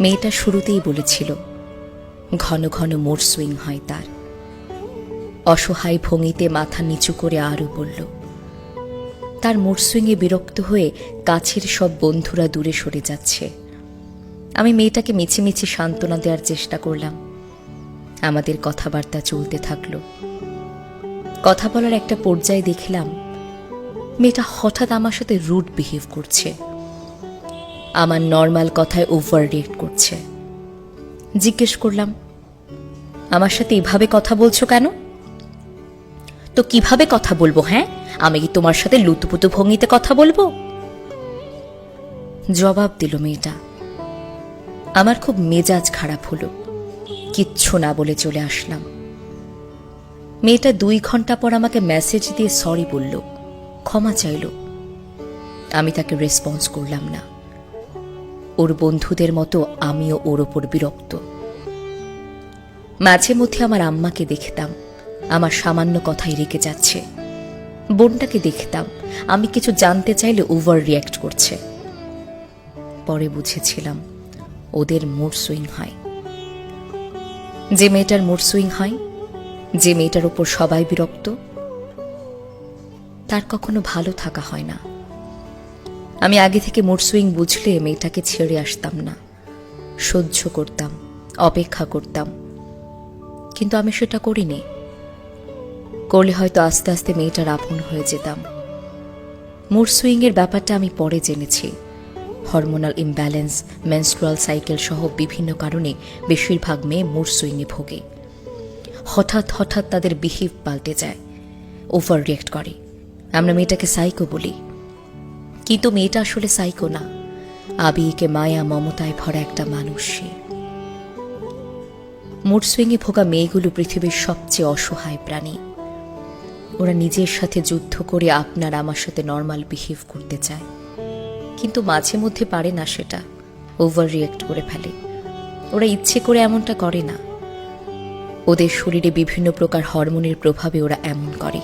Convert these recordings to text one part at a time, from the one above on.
মেয়েটা শুরুতেই বলেছিল, ঘন ঘন মোর সুইং হয় তার। অসহায় ভঙ্গিতে মাথা নিচু করে আরও বলল, তার মোর সুইংয়ে বিরক্ত হয়ে কাছের সব বন্ধুরা দূরে সরে যাচ্ছে। আমি মেয়েটাকে মিছিমিছি সান্ত্বনা দেওয়ার চেষ্টা করলাম। আমাদের কথাবার্তা চলতে থাকল। কথা বলার একটা পর্যায়ে দেখলাম, মেয়েটা হঠাৎ আমার সাথে রুট বিহেভ করছে। আমার নর্মাল কথায় ওভার রিয়েক্ট করছে। জিজ্ঞেস করলাম, আমার সাথে এভাবে কথা বলছো কেন? তো কীভাবে কথা বলব হ্যাঁ? আমি কি তোমার সাথে লুতুপুতু ভঙ্গিতে কথা বলব? জবাব দিল মেয়েটা, আমার খুব মেজাজ খারাপ হলো, কিচ্ছু না বলে চলে আসলাম। মেয়েটা দুই ঘণ্টা পর আমাকে মেসেজ দিয়ে সরি বলল, ক্ষমা চাইল। আমি তাকে রেসপন্স করলাম না। ওর বন্ধুদের মতো আমিও ওর ওপর বিরক্ত। মাঝে মধ্যে আমার আম্মাকে দেখতাম, আমার সামান্য কথাই রেখে যাচ্ছে। বোনটাকে দেখতাম, আমি কিছু জানতে চাইলে ওভার রিয়্যাক্ট করছে। পরে বুঝেছিলাম, ওদের মুড সুইং হয়। যে মেয়েটার মুড সুইং হয়, যে মেয়েটার ওপর সবাই বিরক্ত, তার কখনো ভালো থাকা হয় না। আমি আগে থেকে মুড সুইং বুঝলে মেয়েটাকে ছেড়ে আসতাম না। সহ্য করতাম, অপেক্ষা করতাম। কিন্তু আমি সেটা করিনি। করলে হয়তো আস্তে আস্তে মেয়েটার আপন হয়ে যেতাম। মুড সুইংয়ের ব্যাপারটা আমি পরে জেনেছি। হরমোনাল ইমব্যালেন্স মেনস্ট্রুয়াল সাইকেল সহ বিভিন্ন কারণে বেশিরভাগ মেয়ে মুড সুইংয়ে ভোগে। হঠাৎ হঠাৎ তাদের বিহেভ পাল্টে যায়। ওভার রিয়েক্ট করে। আমরা মেয়েটাকে সাইকো বলি। কিন্তু মেয়েটা আসলে সাইকো না। আবিকে মায়া মমতায় ভরা একটা মানুষ সে। মুড সুইংয়ে ভোগা মেয়েগুলো পৃথিবীর সবচেয়ে অসহায় প্রাণী। ওরা নিজের সাথে যুদ্ধ করে আপনার আমার সাথে নর্মাল বিহেভ করতে চায়। কিন্তু মাঝে মধ্যে পারে না সেটা। ওভার রিয়েক্ট করে ফেলে। ওরা ইচ্ছে করে এমনটা করে না। ওদের শরীরে বিভিন্ন প্রকার হরমোনের প্রভাবে ওরা এমন করে।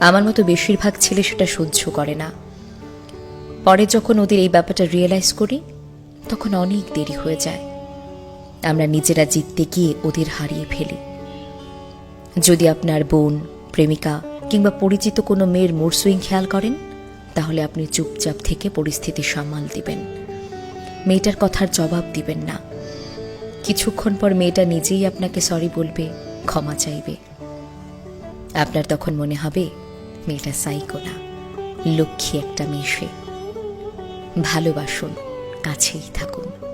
আমার মতো বেশিরভাগ ছেলে সেটা সহ্য করে না। পরে যখন ওদের এই ব্যাপারটা রিয়েলাইজ করি, তখন অনেক দেরি হয়ে যায়। আমরা নিজেরা জিততে গিয়ে ওদের হারিয়ে ফেলি। যদি আপনার বোন, প্রেমিকা কিংবা পরিচিত কোনো মেয়ের মোর সুইং খেয়াল করেন, তাহলে আপনি চুপচাপ থেকে পরিস্থিতি সামাল দিবেন। মেয়েটার কথার জবাব দিবেন না। কিছুক্ষণ পর মেয়েটা নিজেই আপনাকে সরি বলবে, ক্ষমা চাইবে। আপনার তখন মনে হবে, মেয়েটা সাইকো না, লক্ষ্মী একটা মেয়ে সে। ভালোবাসুন কাছেই থাকুন।